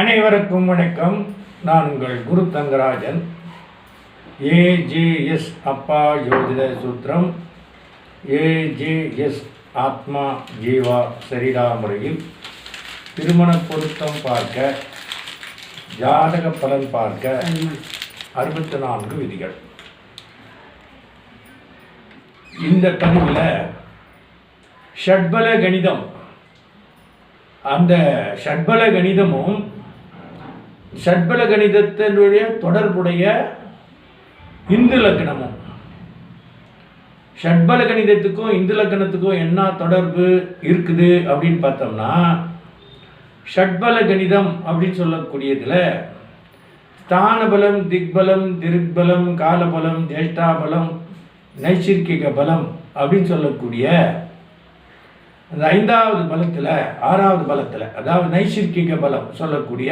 அனைவருக்கும் வணக்கம். நான் உங்கள் குரு தங்கராஜன். ஏஜேஎஸ் அப்பா ஜோதிட சூத்திரம். ஏஜேஎஸ் ஆத்மா ஜீவா சரிடா முறையில் திருமண பொருத்தம் பார்க்க ஜாதக பலன் பார்க்க அறுபத்தி நான்கு விதிகள். இந்த பதிவில் ஷட்பல கணிதம். அந்த ஷட்பல கணிதமும் ஷட்பல கணிதத்தினுடைய தொடர்புடைய இந்து லக்கணமும். ஷட்பல கணிதத்துக்கும் இந்து லக்கணத்துக்கும் என்ன தொடர்பு இருக்குது அப்படின்னு பார்த்தோம்னா ஷட்பல கணிதம் அப்படின்னு சொல்லக்கூடியதில் ஸ்தானபலம் திக்பலம் திருக்பலம் காலபலம் ஜேஷ்டாபலம் நைச்சிர்கிக பலம் அப்படின்னு சொல்லக்கூடிய அந்த ஐந்தாவது பலத்தில் ஆறாவது பலத்தில் அதாவது நைசிர்கிக பலம் சொல்லக்கூடிய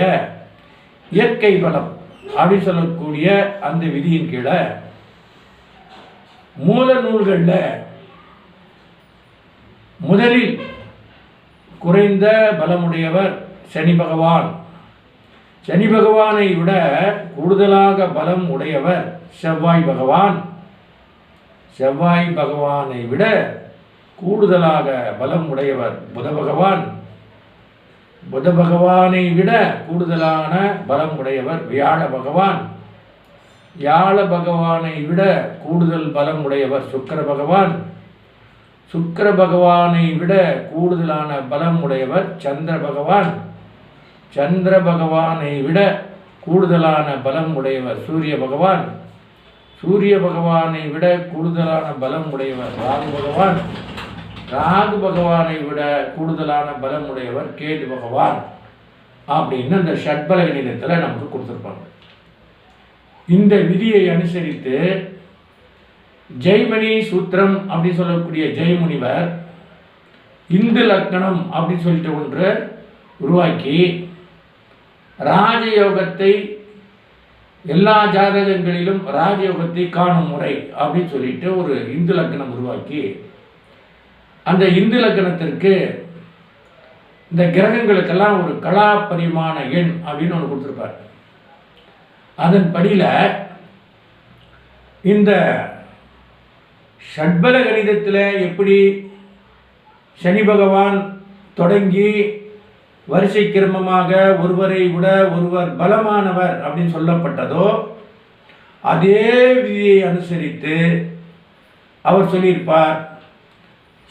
இயற்கை பலம் அப்படின்னு சொல்லக்கூடிய அந்த விதியின் கீழே மூல நூல்களில் முதலில் குறைந்த பலமுடையவர் சனி பகவான். சனி பகவானை விட கூடுதலாக பலம் உடையவர் செவ்வாய் பகவான். செவ்வாய் பகவானை விட கூடுதலாக பலம் உடையவர் புத பகவான். புத பகவானை விட கூடுதலான பலம் உடையவர் வியாழ பகவான். வியாழ பகவானை விட கூடுதல் பலம் உடையவர் சுக்கர பகவான். சுக்கிர பகவானை விட கூடுதலான பலம் உடையவர் சந்திர பகவான். சந்திர பகவானை விட கூடுதலான பலம் உடையவர் சூரிய பகவான். சூரிய பகவானை விட கூடுதலான பலம் உடையவர் ராகு பகவான். ராகு பகவானை விட கூடுதலான பலம் உடையவர் கேது பகவான். அப்படின்னு அந்த ஷட்பல கணிதத்தில் நமக்கு கொடுத்துருப்பாங்க. இந்த விதியை அனுசரித்து ஜெய்மணி சூத்திரம் அப்படின்னு சொல்லக்கூடிய ஜெய்முனிவர் இந்து லக்கணம் அப்படின்னு சொல்லிட்டு ஒன்று உருவாக்கி ராஜயோகத்தை எல்லா ஜாதகங்களிலும் ராஜயோகத்தை காணும் முறை அப்படின்னு சொல்லிட்டு ஒரு இந்து லக்கணம் உருவாக்கி அந்த இந்து லக்கணத்திற்கு இந்த கிரகங்களுக்கெல்லாம் ஒரு கலா பரிமாண எண் அப்படின்னு ஒன்று கொடுத்துருப்பார். அதன் படியில் இந்த ஷட்பல கணிதத்தில் எப்படி சனி பகவான் தொடங்கி வரிசை கிரமமாக ஒருவரை விட ஒருவர் பலமானவர் அப்படின்னு சொல்லப்பட்டதோ அதே விதியை அனுசரித்து அவர் சொல்லியிருப்பார்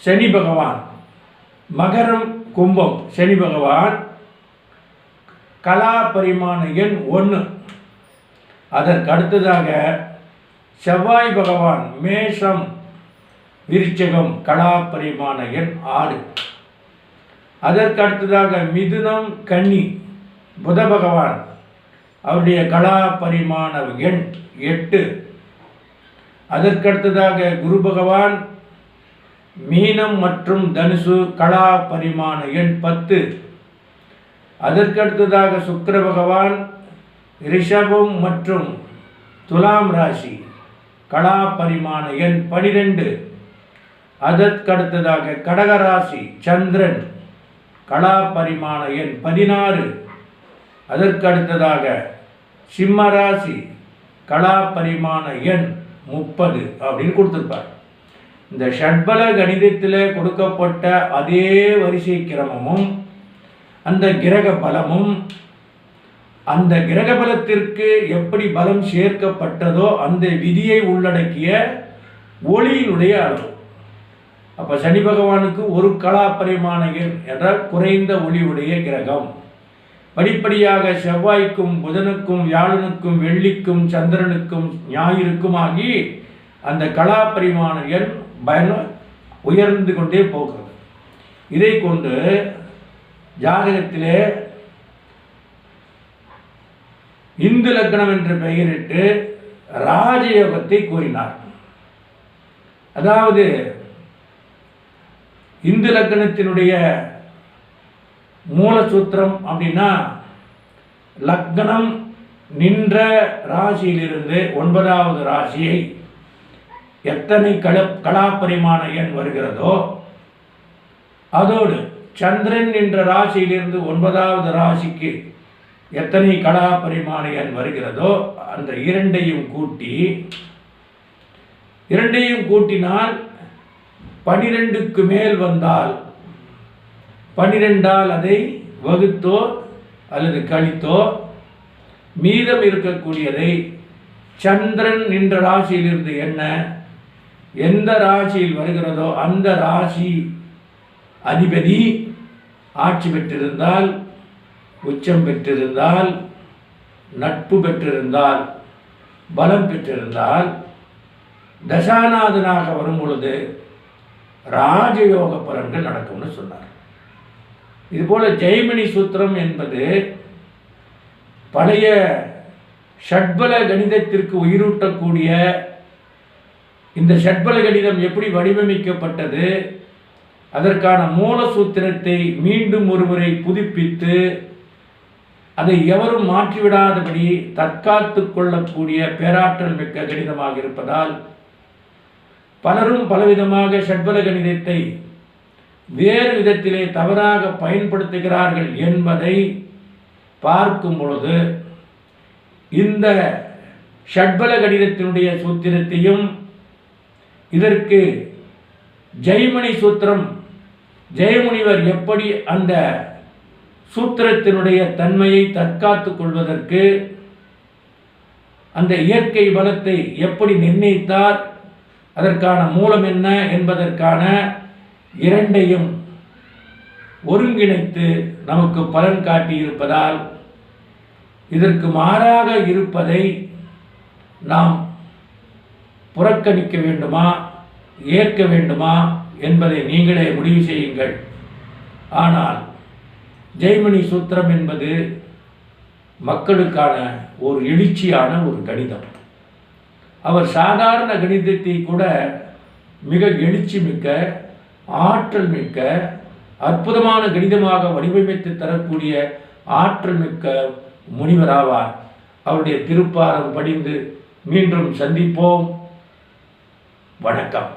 சனி பகவான். மகரம் கும்பம் சனி பகவான். கலா பரிமாண எண் ஒன்று அதற்கு அடுத்ததாக செவ்வாய் பகவான் மேஷம் விருச்சகம் கலா பரிமாண எண் ஆறு. அதற்கு அடுத்ததாக மிதுனம் கன்னி புத பகவான். அவருடைய கலா பரிமாண எண் எட்டு. அதற்கடுத்ததாக குரு பகவான் மீனம் மற்றும் தனுசு கலா பரிமாண எண் பத்து. அதற்கடுத்ததாக சுக்கர பகவான் ரிஷபம் மற்றும் துலாம் ராசி கலா பரிமாண எண் பனிரெண்டு. அதற்கடுத்ததாக கடகராசி சந்திரன் கலா பரிமாண எண் பதினாறு. அதற்கடுத்ததாக சிம்ம ராசி கலா பரிமாண எண் முப்பது அப்படின்னு கொடுத்துருப்பார். இந்த ஷட்பல கணிதத்தில் கொடுக்கப்பட்ட அதே வரிசை கிரமமும் அந்த கிரக பலமும் அந்த கிரக பலத்திற்கு எப்படி பலம் சேர்க்கப்பட்டதோ அந்த விதியை உள்ளடக்கிய ஒளியினுடைய அளவு. அப்போ சனி பகவானுக்கு ஒரு கலா பரிமாண என்றால் குறைந்த ஒளியுடைய கிரகம். படிப்படியாக செவ்வாய்க்கும் புதனுக்கும் வியாழனுக்கும் வெள்ளிக்கும் சந்திரனுக்கும் ஞாயிறுக்கும் ஆகி அந்த கலா பரிமாண எண் பயன் உயர்ந்து கொண்டே போகிறது. இதை கொண்டு ஜாதகத்திலே இந்து லக்னம் என்று பெயரிட்டு ராஜயோகத்தை கூறினார். அதாவது இந்து லக்னத்தினுடைய மூலசூத்திரம் அப்படின்னா லக்னம் நின்ற ராசியிலிருந்து ஒன்பதாவது ராசியை எத்தனை கல கலாபரிமாண எண் வருகிறதோ அதோடு சந்திரன் என்ற ராசியிலிருந்து ஒன்பதாவது ராசிக்கு எத்தனை கலா எண் வருகிறதோ அந்த இரண்டையும் கூட்டி இரண்டையும் கூட்டினால் பனிரெண்டுக்கு மேல் வந்தால் பனிரெண்டால் அதை வகுத்தோ அல்லது கழித்தோ மீதம் இருக்கக்கூடியதை சந்திரன் என்ற ராசியிலிருந்து என்ன எந்த ராசியில் வருகிறதோ அந்த ராசி அதிபதி ஆட்சி பெற்றிருந்தால் உச்சம் பெற்றிருந்தால் நட்பு பெற்றிருந்தால் பலம் பெற்றிருந்தால் தசாநாதனாக வரும் பொழுது ராஜயோக பலன்கள் நடக்கும்னு சொன்னார். இதுபோல் ஜெய்மணி சூத்திரம் என்பது பழைய ஷட்பல கணிதத்திற்கு உயிரூட்டக்கூடிய இந்த ஷட்பல கணிதம் எப்படி வடிவமைக்கப்பட்டது? அதற்கான மூல சூத்திரத்தை மீண்டும் ஒருமுறை புதுப்பித்து அதை எவரும் மாற்றிவிடாதபடி தற்காத்து கொள்ளக்கூடிய பேராற்றல் மிக்க கணிதமாக இருப்பதால் பலரும் பலவிதமாக ஷட்பல கணிதத்தை வேறு விதத்திலே தவறாக பயன்படுத்துகிறார்கள் என்பதை பார்க்கும் பொழுது இந்த ஷட்பல கணிதத்தினுடைய சூத்திரத்தையும் இதற்கு ஜெயமணி சூத்திரம் ஜெயமுனிவர் எப்படி அந்த சூத்திரத்தினுடைய தன்மையை தற்காத்து கொள்வதற்கு அந்த இயற்கை பலத்தை எப்படி நிர்ணயித்தார் அதற்கான மூலம் என்ன என்பதற்கான இரண்டையும் ஒருங்கிணைத்து நமக்கு பலன் காட்டியிருப்பதால் இதற்கு மாறாக இருப்பதை நாம் புறக்கணிக்க வேண்டுமா ஏற்க வேண்டுமா என்பதை நீங்களே முடிவு செய்யுங்கள். ஆனால் ஜெய்மணி சூத்திரம் என்பது மக்களுக்கான ஒரு எழுச்சியான ஒரு கணிதம். அவர் சாதாரண கணிதத்தை கூட மிக எழுச்சி மிக்க ஆற்றல் மிக்க அற்புதமான கணிதமாக வடிவமைத்து தரக்கூடிய ஆற்றல் மிக்க முனிவராவார் அவருடைய திருப்பாரம் படிந்து மீண்டும் சந்திப்போம். வணக்கம்.